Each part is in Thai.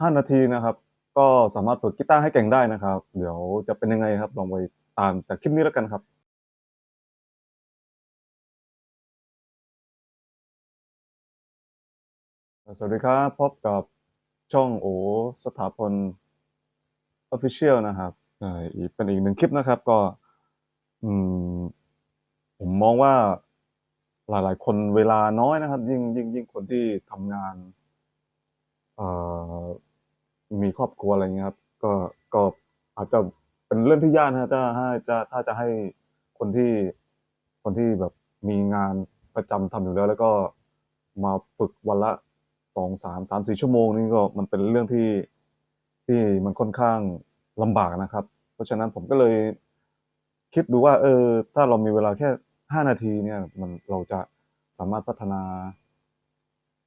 5นาทีนะครับ ก็สามารถฝึกกีตาร์ให้เก่งได้นะครับ เดี๋ยวจะเป็นยังไงครับ ลองไปตามจากคลิปนี้แล้วกันครับสวัสดีครับ พบกับช่องโอสถาพล Official นะครับอีกเป็นอีกหนึ่งคลิปนะครับ ก็อืมผมมองว่าหลาย ๆ คนเวลาน้อยนะครับ ยิ่งยิ่งยิ่งคนที่ทำงานเอ่อ มีครอบครัวอะไรเงี้ยครับ ก็ก็อาจจะเป็นเรื่องที่ยากนะครับถ้าถ้าจะถ้าจะให้คนที่คนที่แบบมีงานประจำทำอยู่แล้ว แล้วก็มาฝึกวันละสองสามสามสี่ชั่วโมงนี่ก็มันเป็นเรื่องที่ที่มันค่อนข้างลำบากนะครับ เพราะฉะนั้นผมก็เลยคิดดูว่า เออ ถ้าเรามีเวลาแค่ห้านาทีเนี่ย มันเราจะสามารถพัฒนา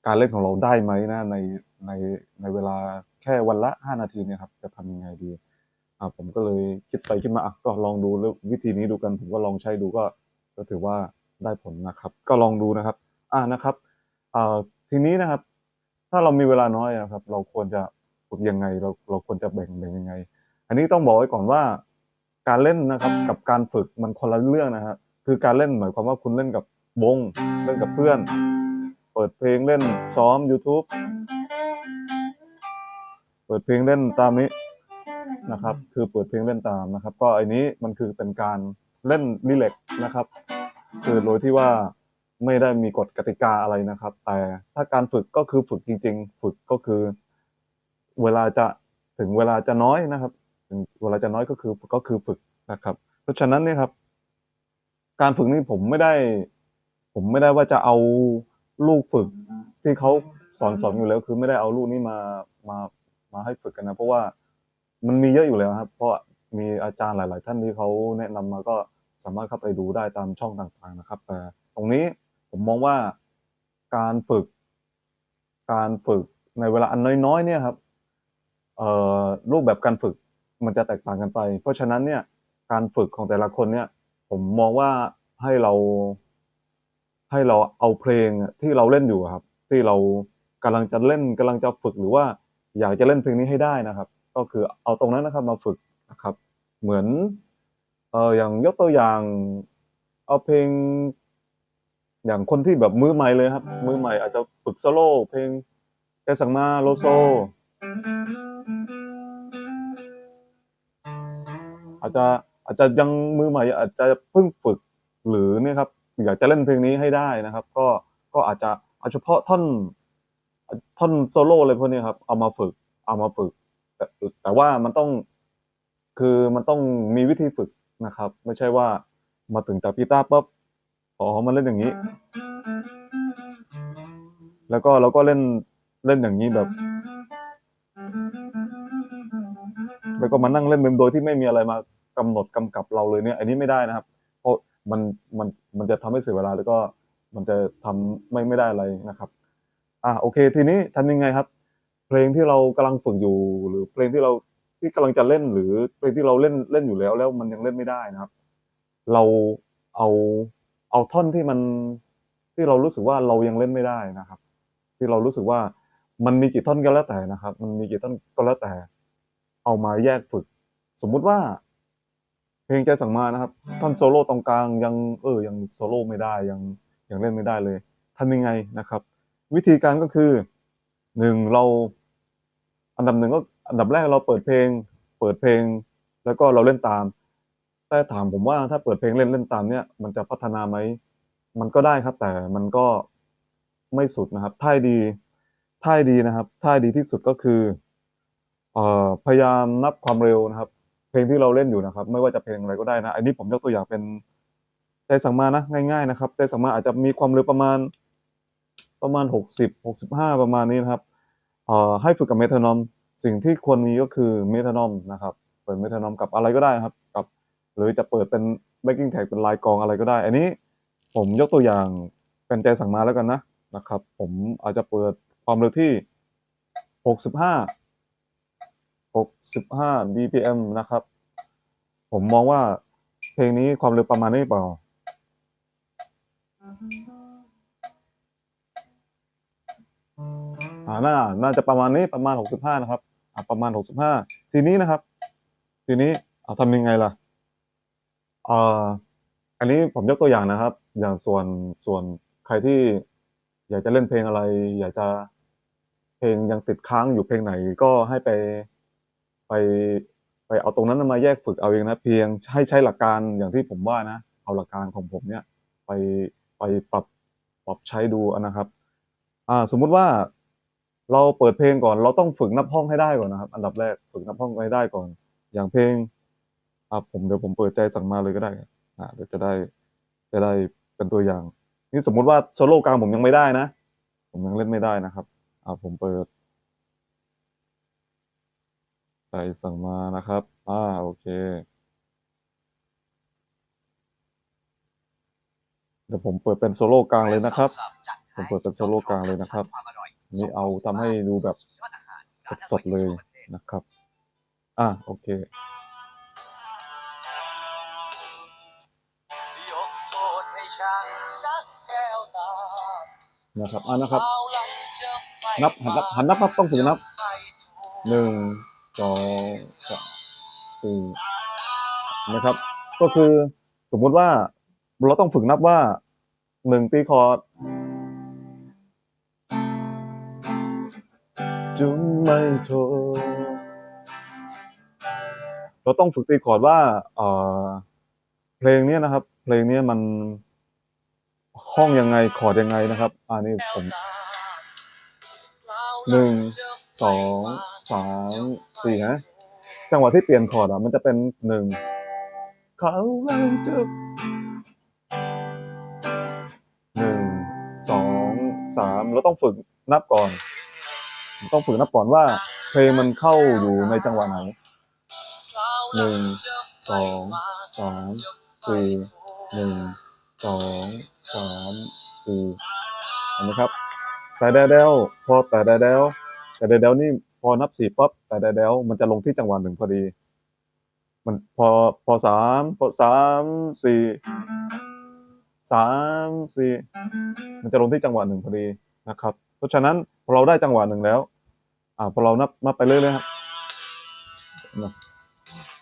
การเล่นของเราได้ไหมนะใน ในในเวลาแค่วันละ 5 นาทีเนี่ยครับจะทำยังไงดีอ่าผมก็เลยคิดไปคิดมาอะก็ลองดูแล้ววิธีนี้ดูกัน ผมก็ลองใช้ดูก็ก็ถือว่าได้ผลนะครับ ก็ลองดูนะครับ อ่านะครับอ่าทีนี้นะครับ ถ้าเรามีเวลาน้อยนะครับ เราควรจะฝึกยังไง เราเราควรจะแบ่งแบ่งยังไง อันนี้ต้องบอกไว้ก่อนว่า การเล่นนะครับกับการฝึกมันคนละเรื่องนะฮะคือการเล่นหมายความว่าคุณเล่นกับวง เล่นกับเพื่อน เปิดเพลงเล่นซ้อม YouTube เปิดเพลงเล่นตามนี้นะครับ คือเปิดเพลงเล่นตามนะครับ ก็อันนี้มันคือเป็นการเล่นรีเล็กนะครับ คือโดยที่ว่าไม่ได้มีกฎกติกาอะไรนะครับ แต่ถ้าการฝึกก็คือฝึกจริง ๆ ฝึกก็คือ เวลาจะถึงเวลาจะน้อยนะครับ ถึงเวลาจะน้อยก็คือก็คือฝึกนะครับ เพราะฉะนั้นเนี่ยครับ การฝึกนี่ผมไม่ได้ ผมไม่ได้ว่าจะเอาลูกฝึกที่เขา สอนสอนอยู่แล้วคือไม่ได้เอาลูกนี้มามามาให้ฝึกกันนะ เพราะว่ามันมีเยอะอยู่แล้วครับ เพราะมีอาจารย์หลาย ๆ ท่านที่เขาแนะนำมาก็สามารถเข้าไปดูได้ตามช่องต่าง ๆ นะครับ แต่ตรงนี้ผมมองว่าการฝึก การฝึกในเวลาอันน้อย ๆ เนี่ยครับเอ่อรูปแบบการฝึกมันจะแตกต่างกันไป เพราะฉะนั้นเนี่ยการฝึกของแต่ละคนเนี่ย ผมมองว่าให้เราให้เราเอาเพลงที่เราเล่นอยู่อะครับ ที่เรา กำลังจะเล่นกำลังจะฝึกหรือว่า อยากจะเล่นเพลงนี้ให้ได้นะครับ ก็คือเอาตรงนั้นนะครับมาฝึกนะครับ เหมือนเอออย่างยกตัวอย่าง เอาเพลง อย่างคนที่แบบมือใหม่เลยครับ มือใหม่อาจจะฝึกโซโล่เพลงแกสังมาโลโซอาจจะอาจจะยังมือใหม่อาจจะเพิ่งฝึกหรือเนี่ยครับ อยากจะเล่นเพลงนี้ให้ได้นะครับ ก็ก็อาจจะเอาเฉพาะท่อน ท่อนโซโล่อะไรพวกนี้ครับ เอามาฝึก เอามาฝึก แต่แต่ว่ามันต้องคือมันต้องมีวิธีฝึกนะครับ ไม่ใช่ว่ามาถึงจับกีตาร์ปุ๊บอ๋อมันเล่นอย่างนี้ แล้วก็เราก็เล่นเล่นอย่างนี้แบบ แล้วก็มานั่งเล่นเมมโดยที่ไม่มีอะไรมากำหนดกำกับเราเลยเนี่ย อันนี้ไม่ได้นะครับ เพราะมันมันมันจะทำให้เสียเวลาแล้วก็มันจะทำไม่ไม่ได้อะไรนะครับ อะโอเค ทีนี้ทำยังไงครับ เพลงที่เรากำลังฝึกอยู่ หรือเพลงที่เราที่กำลังจะเล่นหรือเพลงที่เราเล่นเล่นอยู่แล้ว แล้วมันยังเล่นไม่ได้นะครับ เราเอาเอาท่อนที่มันที่เรารู้สึกว่าเรายังเล่นไม่ได้นะครับ ที่เรารู้สึกว่ามันมีกี่ท่อนก็แล้วแต่นะครับ มันมีกี่ท่อนก็แล้วแต่ เอามาแยกฝึก สมมุติว่า เพลงใจสั่งมานะครับ ท่อนโซโล่ตรงกลางยังเออยังโซโล่ไม่ได้ยังยังเล่นไม่ได้เลยทำยังไงนะครับ วิธีการก็คือหนึ่งเราอันดับหนึ่งก็อันดับแรกเราเปิดเพลง เปิดเพลง แล้วก็เราเล่นตาม แต่ถามผมว่าถ้าเปิดเพลงเล่นเล่นตามเนี่ยมันจะพัฒนาไหมมันก็ได้ครับแต่มันก็ไม่สุดนะครับท่ายดีท่ายดีนะครับท่ายดีที่สุดก็คือเอ่อพยายามนับความเร็วนะครับ เพลงที่เราเล่นอยู่นะครับ ไม่ว่าจะเพลงอะไรก็ได้นะอันนี้ผมยกตัวอย่างเป็นใจสั่งมานะง่าย ๆ นะครับใจสั่งมาอาจจะมีความเร็วประมาณ ประมาณหกสิบหกสิบห้าประมาณนี้นะครับให้ฝึกกับเมทานอม สิ่งที่ควรมีก็คือเมทานอมนะครับเปิดเมทานอมกับอะไรก็ได้ครับกับหรือจะเปิดเป็นแบ็กกิ้งแท็กเป็นลายกองอะไรก็ได้ อันนี้ผมยกตัวอย่างเป็นใจสั่งมาแล้วกันนะนะครับ ผมอาจจะเปิดความเร็วที่หกสิบห้า65 BPM นะครับ ผมมองว่าเพลงนี้ความเร็วประมาณนี้เปล่า อ่าน่าน่าจะประมาณนี้ประมาณหกสิบห้านะครับอ่าประมาณหกสิบห้าทีนี้นะครับ ทีนี้เอาทำยังไงล่ะอ่าอันนี้ผมยกตัวอย่างนะครับ อย่างส่วนส่วนใครที่อยากจะเล่นเพลงอะไร อยากจะเพลงยังติดค้างอยู่เพลงไหนก็ให้ไปไปไปเอาตรงนั้นมาแยกฝึกเอาเองนะเพียงให้ใช้หลักการอย่างที่ผมว่านะ เอาหลักการของผมเนี่ยไปไปปรับปรับใช้ดูนะครับ อ่า สมมุติว่า เราเปิดเพลงก่อน เราต้องฝึกนับห้องให้ได้ก่อนนะครับ อันดับแรกฝึกนับห้องให้ได้ก่อน อย่างเพลงอ่าผมเดี๋ยวผมเปิดใจสั่งมาเลยก็ได้อ่าเดี๋ยวจะได้จะได้เป็นตัวอย่าง นี่สมมุติว่าโซโล่กลางผมยังไม่ได้นะ ผมยังเล่นไม่ได้นะครับอ่าผมเปิดใจสั่งมานะครับ อ่าโอเค เดี๋ยวผมเปิดเป็นโซโล่กลางเลยนะครับ ผมเปิดเป็นโซโล่กลางเลยนะครับ นี่เอาทำให้ดูแบบสดๆเลยนะครับ อ่าโอเคนะครับอ่านะครับ นับหันนับหันนับนับต้องฝึกนับหนึ่งสองสามสี่นะครับ ก็คือสมมุติว่าเราต้องฝึกนับว่าหนึ่งตีคอร์ด ไม่โทรเราต้องฝึกตีคอร์ดว่าเออเพลงนี้นะครับ เพลงนี้มันห้องยังไงคอร์ดยังไงนะครับ อันนี้ผมหนึ่งสองสามสี่นะจังหวะที่เปลี่ยนคอร์ดอะมันจะเป็นหนึ่งเขาเราจะหนึ่งสองสามเราต้องฝึกนับก่อน ต้องฝึกนับก่อนว่า เพลงมันเข้าอยู่ในจังหวะไหนหนึ่งสองสามสี่หนึ่งสองสามสี่เห็นไหมครับ แต่แดเดวพอแต่แดเดวแต่แดเดวนี่พอนับสี่ปั๊บแต่แดเดวมันจะลงที่จังหวะหนึ่งพอดี มันพอพอสามพอสามสี่สามสี่มันจะลงที่จังหวะหนึ่งพอดีนะครับ เพราะฉะนั้นพอเราได้จังหวะหนึ่งแล้ว อ่าพอเรานับนับไปเรื่อยๆครับ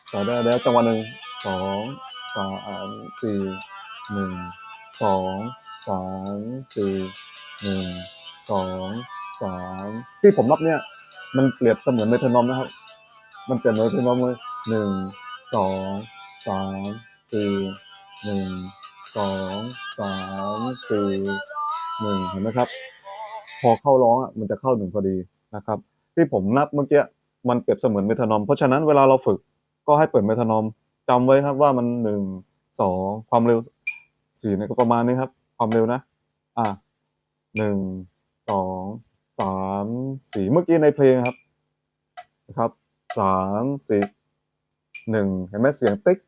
แต่ได้แล้วจังหวะหนึ่งสองสามสี่หนึ่งสองสามสี่หนึ่งสองสามที่ผมนับเนี่ย มันเปรียบเสมือนเมทรนอมนะครับ มันเปรียบเหมือนเมทรนอมเลยหนึ่งสองสามสี่หนึ่งสองสามสี่หนึ่งเห็นไหมครับ พอเข้าร้องอะมันจะเข้าหนึ่งพอดีนะครับ ที่ผมนับเมื่อกี้มันเปรียบเสมือนเมทรนอม เพราะฉะนั้นเวลาเราฝึกก็ให้เปิดเมทรนอมจำไว้ครับว่ามันหนึ่งสองความเร็วสี่เนี่ยก็ประมาณนี้ครับ ความเร็วนะ อะหนึ่งสองสามสี่เมื่อกี้ในเพลงครับนะครับสามสี่หนึ่งเห็นไหมเสียงติ๊ก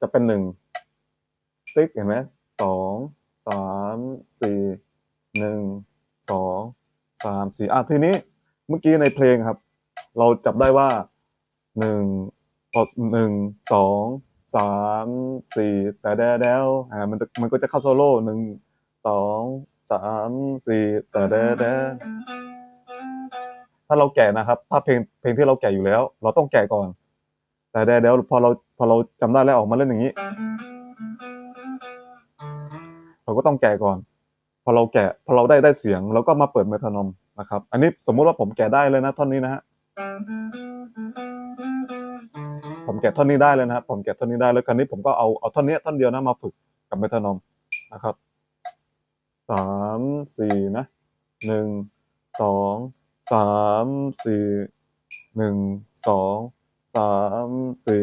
จะเป็นหนึ่งติ๊กเห็นไหมสองสามสี่หนึ่งสองสามสี่อะทีนี้ เมื่อกี้ในเพลงครับ เราจับได้ว่าหนึ่งพอหนึ่งสองสามสี่แต่แด้แดวอ่ามันจะมันก็จะเข้าโซโล่หนึ่งสองสามสี่แต่แด้แดถ้าเราแก่นะครับ ถ้าเพลงเพลงที่เราแก่อยู่แล้ว เราต้องแก่ก่อน แต่แด้แดวพอเราพอเราจำได้แล้วออกมาเล่นอย่างนี้ เราก็ต้องแก่ก่อน พอเราแกะพอเราได้ได้เสียงเราก็มาเปิดเมทรนอม นะครับ อันนี้สมมุติว่าผมแกะได้เลยนะท่อนนี้นะฮะผมแกะท่อนนี้ได้เลยนะครับผมแกะท่อนนี้ได้แล้วคราวนี้ผมก็เอาเอาท่อนนี้ท่อนเดียวนะมาฝึกกับเมทรนอมนะครับสามสี่นะหนึ่งสองสามสี่หนึ่งสองสามสี่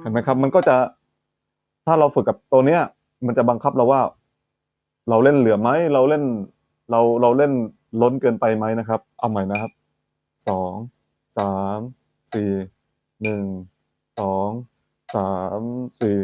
เห็นไหมครับ มันก็จะถ้าเราฝึกกับตัวเนี้ย มันจะบังคับเราว่า เราเล่นเหลือไหมเราเล่นเราเราเล่นล้นเกินไปไหมนะครับ เอาใหม่นะครับสองสามสี่หนึ่งสองสามสี่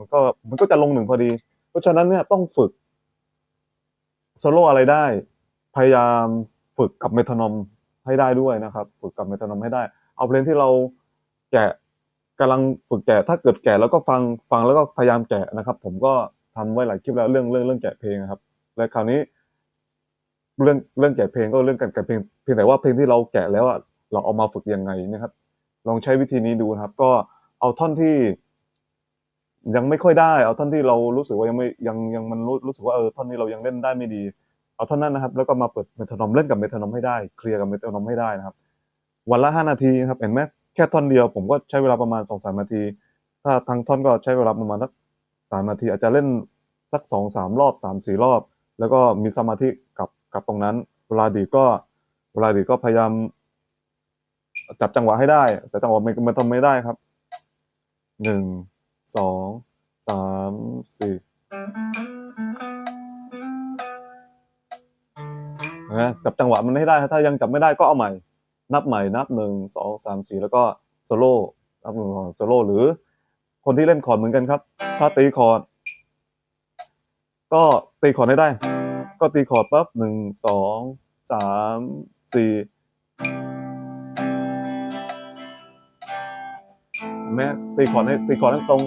มันก็มันก็จะลงหนึ่งพอดี เพราะฉะนั้นเนี่ยต้องฝึกโซโล่อะไรได้ พยายามฝึกกับเมทานอมให้ได้ด้วยนะครับ ฝึกกับเมทานอมให้ได้ เอาเพลงที่เราแกะกำลังฝึกแกะถ้าเกิดแกะแล้วก็ฟังฟังแล้วก็พยายามแกะนะครับ ผมก็ทำไว้หลายคลิปแล้วเรื่องเรื่องเรื่องแกะเพลงนะครับ และคราวนี้ เรื่องเรื่องแกะเพลงก็เรื่องการแกะเพลงเพียงแต่ว่าเพลงที่เราแกะแล้วอะเราเอามาฝึกยังไงนะครับ ลองใช้วิธีนี้ดูนะครับ ก็เอาท่อนที่ ยังไม่ค่อยได้เอาท่อนที่เรารู้สึกว่ายังไม่ยังยังมันรู้รู้สึกว่าเออท่อนนี้เรายังเล่นได้ไม่ดี เอาท่อนนั้นนะครับ แล้วก็มาเปิดเมทานอมเล่นกับเมทานอมให้ได้เคลียร์กับเมทานอมให้ได้นะครับ วันละห้านาทีครับเห็นไหมแค่ท่อนเดียวผมก็ใช้เวลาประมาณสองสามนาที ถ้าทั้งท่อนก็ใช้เวลาประมาณสักสามนาที อาจจะเล่นสักสองสามรอบสามสี่รอบ แล้วก็มีสมาธิกับกับตรงนั้น เวลาดีก็เวลาดีก็พยายามจับจังหวะให้ได้ แต่จังหวะมันทำไม่ได้ครับหนึ่ง สองสามสี่นะจับจังหวะมันให้ได้ถ้ายังจับไม่ได้ก็เอาใหม่ นับใหม่นับหนึ่งสองสามสี่แล้วก็โซโล่นับหนึ่งสองโซโล่หรือ คนที่เล่นคอร์ดเหมือนกันครับ ถ้าตีคอร์ดก็ตีคอร์ดให้ได้ ก็ตีคอร์ดปั๊บหนึ่งสองสามสี่ แม้ตีคอร์ดให้ตีคอร์ดให้ตรง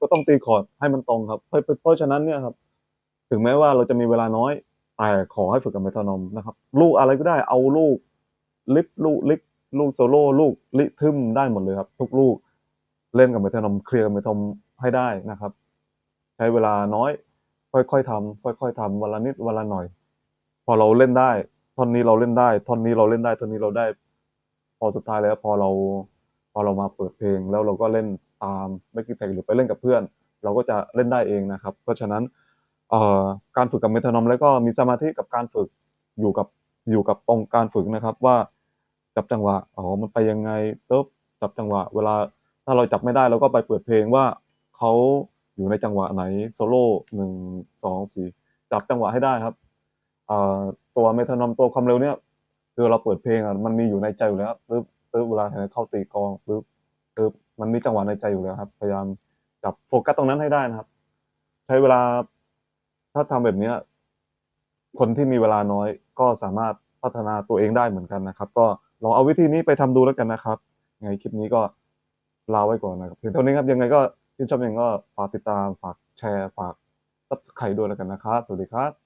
ก็ต้องตีคอร์ดให้มันตรงครับ เพราะฉะนั้นเนี่ยครับ ถึงแม้ว่าเราจะมีเวลาน้อย แต่ขอให้ฝึกกับเมทานอมนะครับ ลูกอะไรก็ได้เอาลูก ลิฟลูกลิกลูกโซโล่ลูกลิทึมได้หมดเลยครับ ทุกลูกเล่นกับเมทานอมเคลียร์กับเมทานอมให้ได้นะครับ ใช้เวลาน้อย ค่อยๆทำค่อยๆทำวันละนิดวันละหน่อย พอเราเล่นได้ท่อนนี้เราเล่นได้ท่อนนี้เราเล่นได้ท่อนนี้เราได้ พอสุดท้ายแล้วพอเราพอเรามาเปิดเพลง แล้วเราก็เล่นตามไม่กี่แท็กหรือไปเล่นกับเพื่อน เราก็จะเล่นได้เองนะครับ เพราะฉะนั้นเอ่อการฝึกกับเมทานอมแล้วก็มีสมาธิกับการฝึกอยู่กับอยู่กับตรงการฝึกนะครับว่าจับจังหวะอ๋อมันไปยังไงตึ๊บจับจังหวะ เวลาถ้าเราจับไม่ได้เราก็ไปเปิดเพลงว่าเขา อยู่ในจังหวะไหนโซโล่หนึ่งสองสี่จับจังหวะให้ได้ครับตัวเมทานอมตัวความเร็วเนี่ยคือเราเปิดเพลงอะมันมีอยู่ในใจอยู่แล้วตึ๊บตึ๊บเวลาเข้าตีกองตึ๊บคือมันมีจังหวะในใจอยู่แล้วครับ พยายามจับโฟกัสตรงนั้นให้ได้นะครับ ใช้เวลาถ้าทำแบบเนี้ยคนที่มีเวลาน้อยก็สามารถพัฒนาตัวเองได้เหมือนกันนะครับ ก็ลองเอาวิธีนี้ไปทำดูแล้วกันนะครับยังไงคลิปนี้ก็ลาไว้ก่อนนะครับเพียงเท่านี้ครับยังไงก็ ชื่นชอบยังไงก็ฝากติดตามฝากแชร์ฝากซับสไครต์ด้วยแล้วกันนะครับ สวัสดีครับ